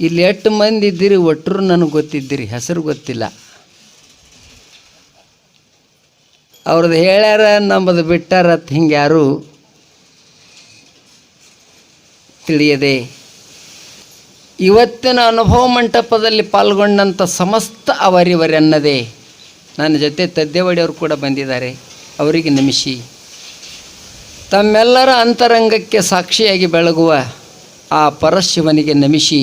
ಇಲ್ಲಿ ಎಷ್ಟು ಮಂದಿ ಇದ್ದೀರಿ? ಒಟ್ಟರು ನನಗೆ ಗೊತ್ತಿದ್ದೀರಿ, ಹೆಸರು ಗೊತ್ತಿಲ್ಲ. ಅವ್ರದ್ದು ಹೇಳ್ಯಾರ ನಮ್ಮದು ಬಿಟ್ಟಾರ ಹಿಂಗೆ ಯಾರು ತಿಳಿಯದೆ. ಇವತ್ತಿನ ಅನುಭವ ಮಂಟಪದಲ್ಲಿ ಪಾಲ್ಗೊಂಡಂಥ ಸಮಸ್ತ ಅವರಿವರೆನ್ನದೆ ನನ್ನ ಜೊತೆ ತದ್ದೇವಡಿಯವರು ಕೂಡ ಬಂದಿದ್ದಾರೆ. ಅವರಿಗೆ ನಮಿಸಿ ತಮ್ಮೆಲ್ಲರ ಅಂತರಂಗಕ್ಕೆ ಸಾಕ್ಷಿಯಾಗಿ ಬೆಳಗುವ ಆ ಪರಶಿವನಿಗೆ ನಮಿಸಿ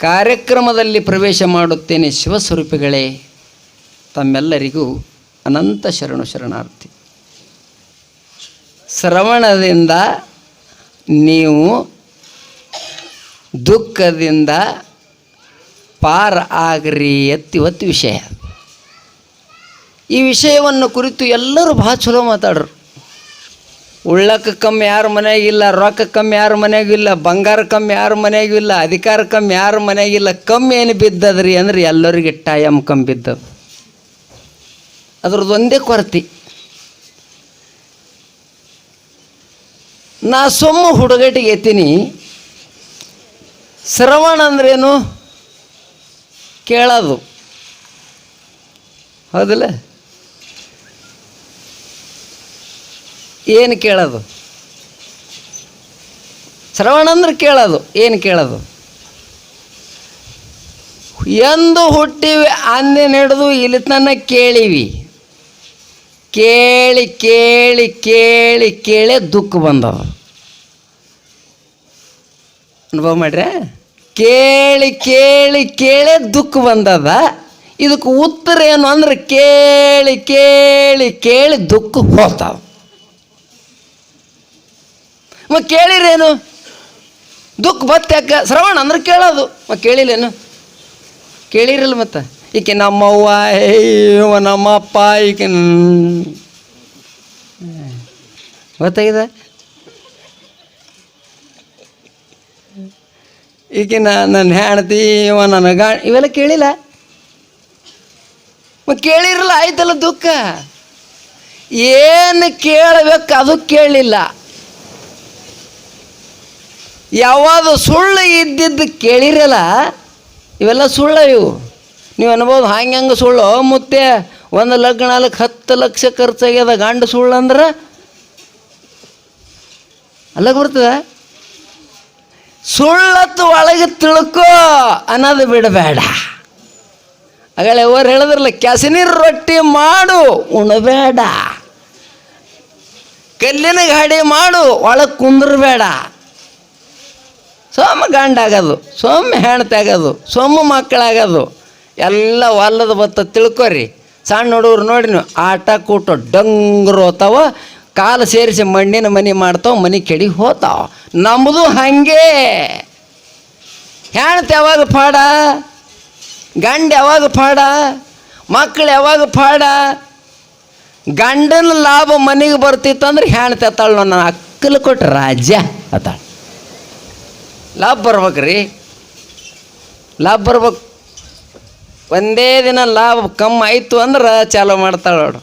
ಕಾರ್ಯಕ್ರಮದಲ್ಲಿ ಪ್ರವೇಶ ಮಾಡುತ್ತೇನೆ ಶಿವಸ್ವರೂಪಿಗಳೇ, ತಮ್ಮೆಲ್ಲರಿಗೂ ಅನಂತ ಶರಣು ಶರಣಾರ್ಥಿ. ಶ್ರವಣದಿಂದ ನೀವು ದುಃಖದಿಂದ ಪಾರ ಆಗ್ರಿ ಎತ್ತಿವತ್ತು ವಿಷಯ. ಈ ವಿಷಯವನ್ನು ಕುರಿತು ಎಲ್ಲರೂ ಭಾಳ ಚಲೋ ಮಾತಾಡ್ರು. ಉಳ್ಳಕ್ಕೆ ಕಮ್ಮಿ ಯಾರ ಮನೆಯಾಗಿಲ್ಲ ರೊಕ್ಕ ಕಮ್ಮಿ ಯಾರ ಮನೆಯಾಗಿಲ್ಲ ಬಂಗಾರ ಕಮ್ಮಿ ಯಾರ ಮನೆಯಾಗಿಲ್ಲ ಅಧಿಕಾರ ಕಮ್ಮಿ ಯಾರ ಮನೆಯಾಗಿಲ್ಲ ಕಮ್ಮಿ ಏನು ಬಿದ್ದದ್ರಿ ಅಂದ್ರೆ ಎಲ್ಲರಿಗೆ ಟೈಮ್ ಕಮ್ಮಿ ಬಿದ್ದ ಅದ್ರದ್ದು ಒಂದೇ ಕೊರತೆ. ನಾ ಸೊಮ್ಮ ಹುಡುಗಟಿಗೆ ಎತ್ತೀನಿ. ಶ್ರವಣ ಅಂದ್ರೇನು ಕೇಳೋದು. ಹೌದಿಲ್ಲ? ಏನು ಕೇಳೋದು? ಶ್ರವಣ ಅಂದ್ರೆ ಕೇಳೋದು, ಏನು ಕೇಳೋದು? ಎಂದು ಹುಟ್ಟಿವಿ ಅಂದಿನ ಹಿಡಿದು ಇಲ್ಲಿ ತನ್ನ ಕೇಳಿವಿ. ಕೇಳಿ ಕೇಳಿ ಕೇಳಿ ಕೇಳಿ ದುಃಖ ಬಂದವ ಅನುಭವ ಮಾಡ್ರೆ? ಕೇಳಿ ಕೇಳಿ ಕೇಳಿ ದುಃಖ ಬಂದದ. ಇದಕ್ಕೆ ಉತ್ತರ ಏನು ಅಂದ್ರೆ ಕೇಳಿ ಕೇಳಿ ಕೇಳಿ ದುಃಖ ಹೋಗ್ತಾವ. ಮತ್ತು ಕೇಳಿರೇನು? ದುಃಖ ಬತ್ತಾಕ ಶ್ರವಣ ಅಂದ್ರೆ ಕೇಳೋದು. ಮತ್ತು ಕೇಳಿಲ್ಲೇನು? ಕೇಳಿರಲ್ಲ ಮತ್ತೆ. ಈಕೆ ನಮ್ಮವ್ವ ಇವ ನಮ್ಮಪ್ಪ, ಈಕೆ ಗೊತ್ತಾಗಿದೆ? ಈಕೆ ನನ್ನ ಹೆಣ್ತಿ ಇವ ನನ್ನ ಗಾ ಇವೆಲ್ಲ ಕೇಳಿಲ್ಲ? ಮತ್ತು ಕೇಳಿರಲ್ಲ, ಆಯ್ತಲ್ಲ ದುಃಖ? ಏನು ಕೇಳಬೇಕು ಅದು ಕೇಳಿಲ್ಲ. ಯಾವಾಗ ಸುಳ್ಳು ಇದ್ದಿದ್ದು ಕೇಳಿರಲ್ಲ, ಇವೆಲ್ಲ ಸುಳ್ಳು ಇವು. ನೀವು ಅನ್ಬೋದು ಹಂಗೆ ಹಂಗೆ ಸುಳ್ಳು? ಮುತ್ತೆ, ಒಂದು ಲಗ್ನಕ್ಕೆ ಹತ್ತು ಲಕ್ಷ ಖರ್ಚಾಗ್ಯದ ಗಂಡು ಸುಳ್ಳು ಅಂದ್ರೆ? ಅಲ್ಲ ಬರ್ತದ? ಸುಳ್ಳತ್ತು ಒಳಗೆ ತಿಳ್ಕೋ ಅನ್ನೋದು ಬಿಡಬೇಡ. ಆಗಲೇ ಅವರು ಹೇಳಿದ್ರಲ್ಲ, ಕೆಸನೀರು ರೊಟ್ಟಿ ಮಾಡು, ಉಣಬೇಡ. ಕಲ್ಲಿನ ಗಾಡಿ ಮಾಡು, ಒಳಗೆ ಕುಂದ್ರಬೇಡ. ಸೋಮ ಗಂಡ ಆಗೋದು ಸೋಮ ಹೆಣ್ತಾಗೋದು ಸೋಮ ಮಕ್ಕಳಾಗೋದು. ಎಲ್ಲ ಹೊಲದ ಬತ್ತ ತಿಳ್ಕೊರಿ. ಸಣ್ಣ ಹುಡುಗರು ನೋಡಿ ನೀವು, ಆಟ, ಕೂಟ, ಡಂಗ್ರು ಹೋತಾವ. ಕಾಲು ಸೇರಿಸಿ ಮಣ್ಣಿನ ಮನೆ ಮಾಡ್ತಾವ, ಮನೆ ಕೆಡಿ ಹೋತಾವ. ನಮ್ಮದು ಹಾಗೆ. ಹೆಣ್ತ ಯಾವಾಗ ಪಾಡ? ಗಂಡ ಯಾವಾಗ ಪಾಡ? ಮಕ್ಕಳು ಯಾವಾಗ ಪಾಡ? ಗಂಡನ ಲಾಭ ಮನೆಗೆ ಬರ್ತಿತ್ತಂದ್ರೆ ಅಂದ್ರೆ ಅತ್ತಾಳ ನನ್ನ ಅಕ್ಕಲು ಕೊಟ್ಟು ರಾಜ್ಯ ಅತ್ತಾಳ. ಲಾಭ ಬರ್ಬೇಕ್ರಿ. ಲಾಭ ಬರ್ಬೇಕು. ಒಂದೇ ದಿನ ಲಾಭ ಕಮ್ಮಿ ಆಯಿತು ಅಂದ್ರೆ ಚಾಲೂ ಮಾಡ್ತಾಳೆ ನೋಡು.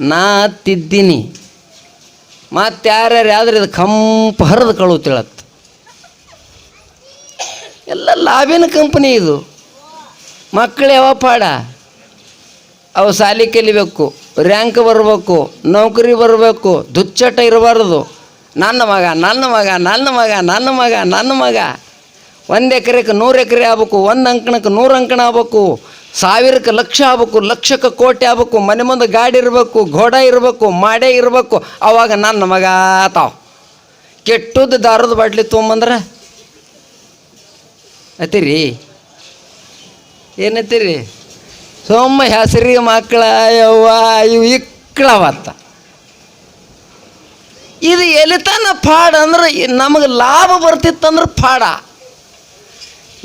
ನಾ ತಿದ್ದೀನಿ. ಮತ್ತು ಯಾರ್ಯಾರು ಯಾವ್ದ್ರ ಇದು ಕಂಪು ಹರಿದು ಕಳುತ್ತಿಳತ್ತು ಎಲ್ಲ ಲಾಭಿನ ಕಂಪನಿ ಇದು. ಮಕ್ಕಳು ಯಾವ ಪಾಡ? ಅವು ಸಾಲಿ ಕಲಿಬೇಕು ರ್ಯಾಂಕ್ ಬರಬೇಕು, ನೌಕರಿ ಬರಬೇಕು, ದುಚ್ಚಟ ಇರಬಾರ್ದು. ನನ್ನ ಮಗ ನನ್ನ ಮಗ ನನ್ನ ಮಗ ನನ್ನ ಮಗ ನನ್ನ ಮಗ. ಒಂದು ಎಕರೆಗೆ ನೂರು ಎಕರೆ ಆಗ್ಬೇಕು, ಒಂದು ಅಂಕಣಕ್ಕೆ ನೂರು ಅಂಕಣ ಆಗ್ಬೇಕು ಸಾವಿರಕ್ಕೆ ಲಕ್ಷ ಆಗ್ಬೇಕು, ಲಕ್ಷಕ್ಕೆ ಕೋಟಿ ಆಗ್ಬೇಕು, ಮನೆ ಮುಂದೆ ಗಾಡಿ ಇರಬೇಕು ಘೋಡ ಇರಬೇಕು, ಮಾಡೇ ಇರಬೇಕು, ಅವಾಗ ನನ್ನ ಮಗ ತಾವ್ ಕೆಟ್ಟದ್ದು ದಾರದ ಬಾಟ್ಲಿ ತೊಗೊಂಬಂದ್ರೆ? ಅತ್ತೀರಿ ಏನತ್ತೀರಿ ಸೊಮ್ಮ ಹೆಸರಿ ಮಕ್ಕಳ ಯವ್ವ ಇವು ಇಕ್ಕಳವತ್ತ ಇದು ಎಲ್ಲಿತನ ಪಾಡ ಅಂದ್ರೆ ನಮಗೆ ಲಾಭ ಬರ್ತಿತ್ತಂದ್ರೆ ಪಾಡ.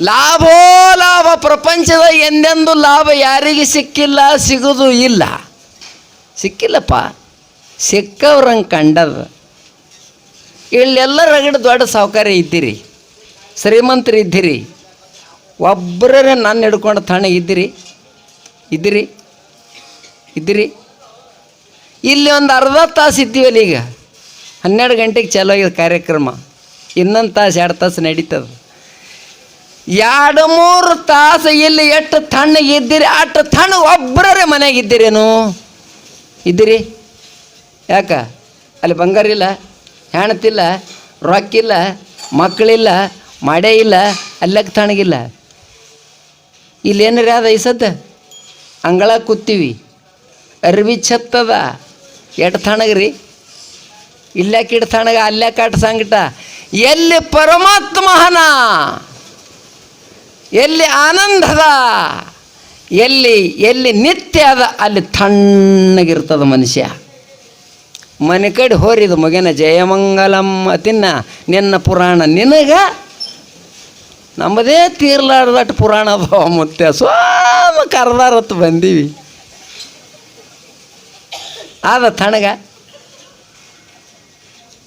ಲಾಭೋ ಲಾಭ, ಪ್ರಪಂಚದ ಎಂದೆಂದು ಲಾಭ ಯಾರಿಗೆ ಸಿಕ್ಕಿಲ್ಲ, ಸಿಗೋದು ಇಲ್ಲ. ಸಿಕ್ಕಿಲ್ಲಪ್ಪ. ಸಿಕ್ಕವ್ರಂಗೆ ಕಂಡದ ಇಲ್ಲೆಲ್ಲ ರಗಡ ದೊಡ್ಡ ಸಾವುಕಾರಿ ಇದ್ದೀರಿ. ಶ್ರೀಮಂತರು ಇದ್ದೀರಿ. ಒಬ್ಬರೇ ನನ್ನ ಹಿಡ್ಕೊಂಡು ತಣ್ಣ ಇದ್ದೀರಿ. ಇದ್ದೀರಿ. ಇದ್ದೀರಿ. ಇಲ್ಲಿ ಒಂದು ಅರ್ಧ ತಾಸು ಇದ್ದೀವಲ್ಲ ಈಗ. ಹನ್ನೆರಡು ಗಂಟೆಗೆ ಚಾಲು ಆಗಿದೆ ಕಾರ್ಯಕ್ರಮ. ಇನ್ನೊಂದು ತಾಸು, ಎರಡು ತಾಸು ನಡೀತದೆ. ಎರಡು, ಮೂರು ತಾಸು ಇಲ್ಲಿ ಎಷ್ಟು ತಣ್ಣಗೆ ಇದ್ದೀರಿ, ಅಷ್ಟು ತಣ್ಣ ಒಬ್ಬರೇ ಮನೆಗೆ ಇದ್ದೀರೇನು? ಇದ್ದೀರಿ? ಯಾಕ? ಅಲ್ಲಿ ಬಂಗಾರ ಇಲ್ಲ ಹೆಣ್ತಿಲ್ಲ ರೊಕ್ಕಿಲ್ಲ ಮಕ್ಕಳಿಲ್ಲ ಮಡೆ ಇಲ್ಲ ಅಲ್ಲಕ್ಕೆ ತಣಗಿಲ್ಲ ಇಲ್ಲಿ ಏನಾರ ಅದ ಈ ಸದ್ದ? ಅಂಗಳ ಕೂತೀವಿ. ಅರ್ವಿ ಛತ್ತದ. ಎಷ್ಟು ತಣ್ಣಗ್ರಿ? ಇಲ್ಲಾಕ ಇಡ್ ಅಲ್ಲೇ ಅಲ್ಲಾಕ ಸಂಗಟ ಎಲ್ಲಿ ಪರಮಾತ್ಮಹನ ಎಲ್ಲಿ ಆನಂದದ ಎಲ್ಲಿ ಎಲ್ಲಿ ನಿತ್ಯ ಅದ, ಅಲ್ಲಿ ತಣ್ಣಗಿರ್ತದ ಮನುಷ್ಯ. ಮನೆ ಕಡೆ ಹೋರಿದು ಮಗನ ಜಯಮಂಗಲಂ ತಿನ್ನ ನಿನ್ನ ಪುರಾಣ ನಿನಗ ನಮ್ಮದೇ ತೀರ್ಲಾರ್ದಟ್ಟು ಪುರಾಣ ಅದಾವ ಮತ್ತೆ. ಸ್ವಾಮ ಕರ್ದಾರತ್ತು ಬಂದೀವಿ. ಆದ ತಣ್ಣಗ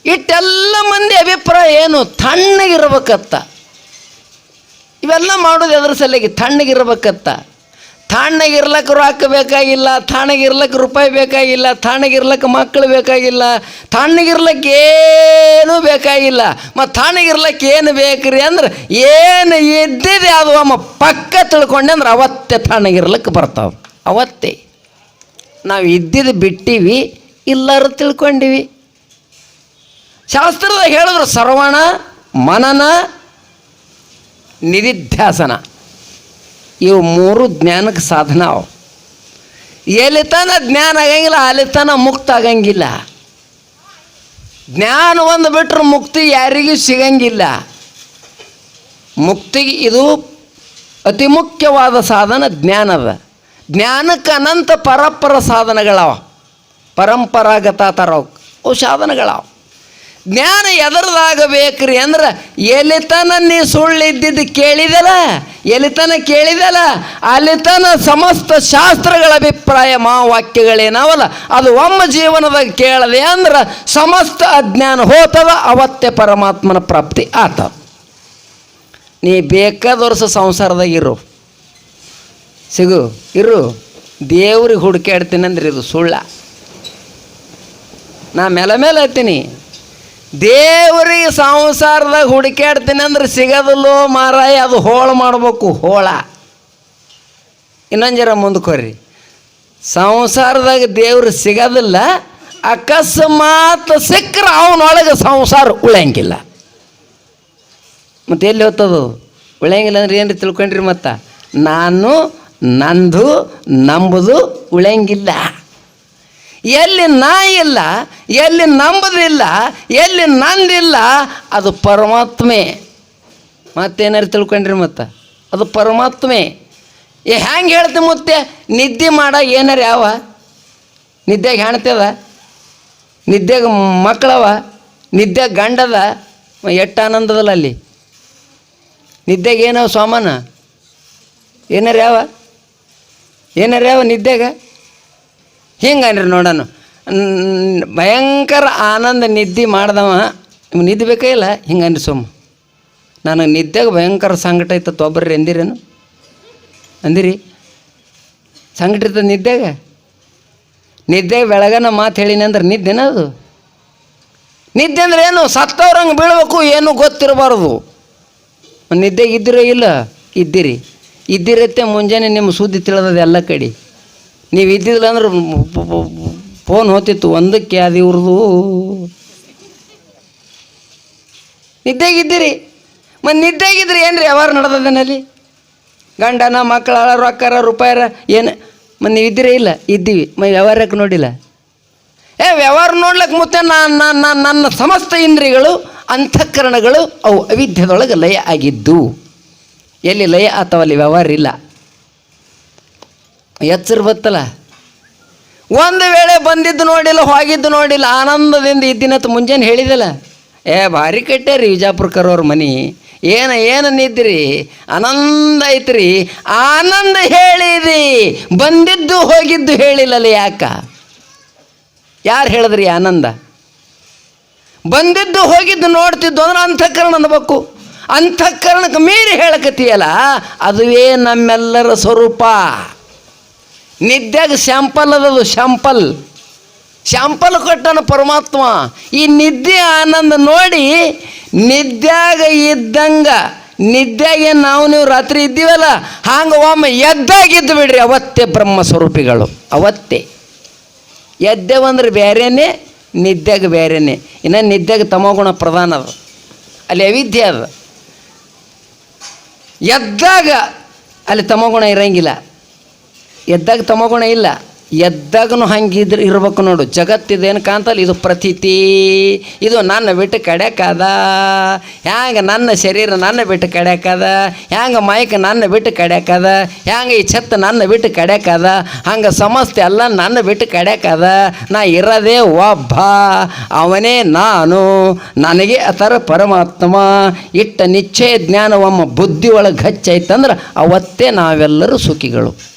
ಇಟ್ಟೆಲ್ಲ ಮಂದಿ ಅಭಿಪ್ರಾಯ ಏನು? ತಣ್ಣಗಿರ್ಬೇಕತ್ತ. ಇವೆಲ್ಲ ಮಾಡೋದು ಎದ್ರ ಸಲಿಗೆ ತಣ್ಣಗಿರ್ಬೇಕತ್ತ. ತಣ್ಣಗಿರ್ಲಕ್ಕೆ ರೊಕ್ಕ ಬೇಕಾಗಿಲ್ಲ ತಣ್ಣಗಿರ್ಲಕ್ಕೆ ರೂಪಾಯಿ ಬೇಕಾಗಿಲ್ಲ ತಣ್ಣಗಿರ್ಲಕ್ಕೆ ಮಕ್ಕಳು ಬೇಕಾಗಿಲ್ಲ ತಣ್ಣಗಿರ್ಲಕ್ಕೆ ಏನೂ ಬೇಕಾಗಿಲ್ಲ. ಮತ್ತು ತಣ್ಣಗಿರ್ಲಕ್ಕೆ ಏನು ಬೇಕ್ರಿ ಅಂದ್ರೆ ಏನು ಇದ್ದಿದೆ ಅದು ಅಮ್ಮ ಪಕ್ಕ ತಿಳ್ಕೊಂಡೆ ಅಂದ್ರೆ ಅವತ್ತೇ ತಣ್ಣಗಿರ್ಲಕ್ಕೆ ಬರ್ತಾವೆ. ಅವತ್ತೇ. ನಾವು ಇದ್ದಿದ್ದು ಬಿಟ್ಟಿವಿ, ಇಲ್ಲಾರು ತಿಳ್ಕೊಂಡಿವಿ. ಶಾಸ್ತ್ರದಾಗ ಹೇಳಿದ್ರು ಸರ್ವಣ, ಮನನ, ನಿಧಿಧ್ಯಾಸನ. ಇವು ಮೂರು ಜ್ಞಾನಕ್ಕೆ ಸಾಧನ ಅವು. ಎಲ್ಲಿ ತನ ಜ್ಞಾನ ಆಗಂಗಿಲ್ಲ ಅಲ್ಲಿ ತನ ಮುಕ್ತ ಆಗಂಗಿಲ್ಲ. ಜ್ಞಾನ ಒಂದು ಬಿಟ್ಟರೆ ಮುಕ್ತಿ ಯಾರಿಗೂ ಸಿಗಂಗಿಲ್ಲ. ಮುಕ್ತಿಗೆ ಇದು ಅತಿ ಮುಖ್ಯವಾದ ಸಾಧನ ಜ್ಞಾನದ ಜ್ಞಾನಕ್ಕೆ ಅನಂತ ಪರಪರ ಸಾಧನಗಳವ. ಪರಂಪರಾಗತ ಥರ ಅವು ಸಾಧನಗಳವ. ಜ್ಞಾನ ಎದರದಾಗಬೇಕ್ರಿ ಅಂದ್ರೆ ಎಲಿತನ ನೀ ಸುಳ್ಳಿದ್ದಿದ್ದು ಕೇಳಿದಲ್ಲ, ಎಲಿತನ ಕೇಳಿದಲ್ಲ ಅಲ್ಲಿತನ ಸಮಸ್ತ ಶಾಸ್ತ್ರಗಳ ಅಭಿಪ್ರಾಯ ಮಾವಾಕ್ಯಗಳೇನವಲ್ಲ, ಅದು ಒಮ್ಮ ಜೀವನದಾಗ ಕೇಳದೆ ಅಂದ್ರೆ ಸಮಸ್ತ ಅಜ್ಞಾನ ಹೋತದ, ಅವತ್ತೇ ಪರಮಾತ್ಮನ ಪ್ರಾಪ್ತಿ ಆತ. ನೀ ಬೇಕಾದ ವರ್ಷ ಸಂಸಾರದಾಗ ಇರು. ಸಿಗು, ಇರು. ದೇವ್ರಿಗೆ ಹುಡುಕಾಡ್ತೀನಿ ಅಂದ್ರೆ ಇದು ಸುಳ್ಳ. ನಾ ಮೇಲೆ ಮೇಲೆ ಹತ್ತೀನಿ. ದೇವರಿಗೆ ಸಂಸಾರದಾಗ ಹುಡುಕ್ಯಾಡ್ತೀನಿ ಅಂದ್ರೆ ಸಿಗೋದಿಲ್ಲೋ ಮಾರಾಯ, ಅದು ಹೋಳ ಮಾಡಬೇಕು, ಹೋಳ. ಇನ್ನೊಂದು ಜರ ಮುಂದ್ಕೊರಿ ಸಂಸಾರದಾಗ ದೇವ್ರು ಸಿಗೋದಿಲ್ಲ, ಅಕಸ್ಮಾತ್ ಸಿಕ್ಕರೆ ಅವನೊಳಗೆ ಸಂಸಾರ ಉಳಿಯಂಗಿಲ್ಲ. ಮತ್ತೆ ಎಲ್ಲಿ ಹೋಗ್ತದು ಉಳಿಯಂಗಿಲ್ಲ ಅಂದ್ರೆ ಏನು ತಿಳ್ಕೊಂಡ್ರಿ ಮತ್ತ? ನಾನು ನಂದು, ನಂಬುದು ಉಳಿಯಂಗಿಲ್ಲ. ಎಲ್ಲಿ ನಾ ಇಲ್ಲ, ಎಲ್ಲಿ ನಂಬುದಿಲ್ಲ ಎಲ್ಲಿ ನಂದಿಲ್ಲ ಅದು ಪರಮಾತ್ಮೆ. ಮತ್ತೇನಾರು ತಿಳ್ಕೊಂಡ್ರಿ ಮತ್ತೆ? ಅದು ಪರಮಾತ್ಮೆ. ಏ, ಹ್ಯಾಂಗೆ ಹೇಳ್ತಿ ಮುತ್ತೆ? ನಿದ್ದೆ ಮಾಡ ಏನಾರು ಯಾವ? ನಿದ್ದೆಗೆ ಹೆಣ್ತದ ನಿದ್ದೆಗೆ ಮಕ್ಕಳವ ನಿದ್ದೆಗೆ ಗಂಡದ? ಎಟ್ಟ ಆನಂದದಲ್ಲ ಅಲ್ಲಿ? ನಿದ್ದೆಗೆ ಏನವ ಸಾಮಾನ? ಏನಾರು ಯಾವ? ಏನಾರು ಯಾವ ನಿದ್ದೆಗೆ? ಹಿಂಗನ್ರಿ ನೋಡೋಣ ಭಯಂಕರ ಆನಂದ ನಿದ್ದೆ ಮಾಡ್ದವ. ನಿಮ್ಗೆ ನಿದ್ದೆ ಬೇಕೇ ಇಲ್ಲ? ಹಿಂಗನ್ರಿ ಸೋಮ. ನನಗೆ ನಿದ್ದೆಗೆ ಭಯಂಕರ ಸಂಕಟ ಇತ್ತು ತೊಬ್ಬರ್ರಿ ಎಂದಿರೇನು ಅಂದಿರಿ? ಸಂಕಟ ಇರ್ತದೆ ನಿದ್ದೆಗೆ? ನಿದ್ದೆ ಬೆಳಗನ ಮಾತು ಹೇಳಿನಿ ಅಂದ್ರೆ ನಿದ್ದೆನ ಅದು? ನಿದ್ದೆ ಅಂದ್ರೆ ಏನು? ಸತ್ತವ್ರಂಗೆ ಬೀಳಬೇಕು ಏನು ಗೊತ್ತಿರಬಾರ್ದು. ನಿದ್ದೆಗೆ ಇದ್ದಿರೋ ಇಲ್ಲ? ಇದ್ದಿರಿ. ಇದ್ದಿರತ್ತೆ ಮುಂಜಾನೆ ನಿಮ್ಮ ಸುದ್ದಿ ತಿಳಿದದ ಎಲ್ಲ ಕಡೆ. ನೀವು ಇದ್ದಿದ್ದಿಲ್ಲ ಅಂದ್ರೆ ಫೋನ್ ಹೋತಿತ್ತು, ಒಂದಕ್ಕೆ ಅದು ಇವ್ರದು. ನಿದ್ದೆಗಿದ್ದೀರಿ? ಮತ್ತು ನಿದ್ದೆಗಿದ್ರಿ ಏನು ರೀ ವ್ಯವಹಾರ ನಡೆದದನಲ್ಲಿ ಗಂಡನ ಮಕ್ಕಳ ರೊಕ್ಕರ ರೂಪಾಯರ, ಏನು? ಮತ್ತು ನೀವು ಇದ್ದೀರಿ ಇಲ್ಲ? ಇದ್ದೀವಿ. ಮ ವ್ಯವಹಾರಕ್ಕೆ ನೋಡಿಲ್ಲ. ಏ, ವ್ಯವಹಾರ ನೋಡ್ಲಿಕ್ಕೆ ಮುತ್ತೆ ನಾನು ನನ್ನ ನನ್ನ ಸಮಸ್ತ ಇಂದ್ರಿಯಗಳು, ಅಂತಃಕರಣಗಳು ಅವು ಅವಿದ್ಯದೊಳಗೆ ಲಯ ಆಗಿದ್ದು. ಎಲ್ಲಿ ಲಯ ಅಥವಾ ಅಲ್ಲಿ ವ್ಯವಹಾರ ಇಲ್ಲ. ಎಚ್ಚರ ಬತ್ತಲ್ಲ. ಒಂದು ವೇಳೆ ಬಂದಿದ್ದು ನೋಡಿಲ್ಲ, ಹೋಗಿದ್ದು ನೋಡಿಲ್ಲ, ಆನಂದದಿಂದ ಇದ್ದಿನತ್ತು ಮುಂಜಾನೆ ಹೇಳಿದಲ್ಲ, ಏ, ಭಾರಿ ಕಟ್ಟ್ಯಾರಿ ವಿಜಾಪುರಕರವ್ರ ಮನೆ. ಏನು ಏನು ನಿದ್ರಿ? ಆನಂದ ಐತ್ರಿ. ಆನಂದ ಹೇಳಿದಿ. ಬಂದಿದ್ದು, ಹೋಗಿದ್ದು ಹೇಳಿಲ್ಲಲ್ಲ ಯಾಕ? ಯಾರು ಹೇಳಿದ್ರಿ ಆನಂದ? ಬಂದಿದ್ದು, ಹೋಗಿದ್ದು, ನೋಡ್ತಿದ್ದು ಅಂದ್ರೆ ಅಂತಃಕರಣ ಅನ್ಬೇಕು. ಅಂತಃಕರಣಕ್ಕೆ ಮೀರಿ ಹೇಳಕತ್ತೀಯಲ್ಲ, ಅದುವೇ ನಮ್ಮೆಲ್ಲರ ಸ್ವರೂಪ. ನಿದ್ಯಾಗ ಶ್ಯಾಂಪಲ್ ಅದದು ಶ್ಯಾಂಪಲ್ ಶ್ಯಾಂಪಲ್ ಕೊಟ್ಟನ ಪರಮಾತ್ಮ. ಈ ನಿದ್ದೆ ಆನಂದ ನೋಡಿ ನಿದ್ದೆಗ ಇದ್ದಂಗ ನಿದ್ದೆಗೆ ನಾವು ನೀವು ರಾತ್ರಿ ಇದ್ದೀವಲ್ಲ, ಹಂಗೆ ಒಮ್ಮೆ ಎದ್ದಾಗಿದ್ದು ಬಿಡ್ರಿ, ಅವತ್ತೇ ಬ್ರಹ್ಮ ಸ್ವರೂಪಿಗಳು, ಅವತ್ತೇ. ಎದ್ದೇವಂದ್ರೆ ಬೇರೆನೇ, ನಿದ್ದೆಗೆ ಬೇರೆನೇ. ಇನ್ನು ನಿದ್ದೆಗೆ ತಮೋಗುಣ ಪ್ರಧಾನ ಅದು. ಅಲ್ಲಿ ಅವಿದ್ಯೆ ಅದು. ಎದ್ದಾಗ ಅಲ್ಲಿ ತಮೋಗುಣ ಇರಂಗಿಲ್ಲ. ಎದ್ದಾಗ ತಮಗುಣ ಇಲ್ಲ. ಎದ್ದಾಗನು ಹಂಗಿದ್ರೆ ಇರ್ಬೇಕು ನೋಡು. ಜಗತ್ತಿದೇನು ಕಾಂತಲ್ಲ ಇದು ಪ್ರತೀತಿ. ಇದು ನನ್ನ ಬಿಟ್ಟು ಕಡ್ಯಾಕದ. ಹ್ಯಾಂಗ ನನ್ನ ಶರೀರ ನನ್ನ ಬಿಟ್ಟು ಕಡ್ಯಾಕದ. ಹ್ಯಾಂಗ ಮೈಕ್ ನನ್ನ ಬಿಟ್ಟು ಕಡ್ಯಾಕದ. ಹ್ಯಾಂಗ ಈ ಛತ್ ನನ್ನ ಬಿಟ್ಟು ಕಡ್ಯಾಕದ. ಹಂಗೆ ಸಮಸ್ತ ಎಲ್ಲ ನನ್ನ ಬಿಟ್ಟು ಕಡ್ಯಾಕದ. ನಾ ಇರೋದೇ ಒಬ್ಬ. ಅವನೇ ನಾನು. ನನಗೆ ಅತರ ಪರಮಾತ್ಮ. ಇಟ್ಟ ನಿಶ್ಚಯ ಜ್ಞಾನ ಒಮ್ಮ ಬುದ್ಧಿ ಒಳಗೆ ಹಚ್ಚೈತಂದ್ರೆ ಅವತ್ತೇ ನಾವೆಲ್ಲರೂ ಸುಖಿಗಳು.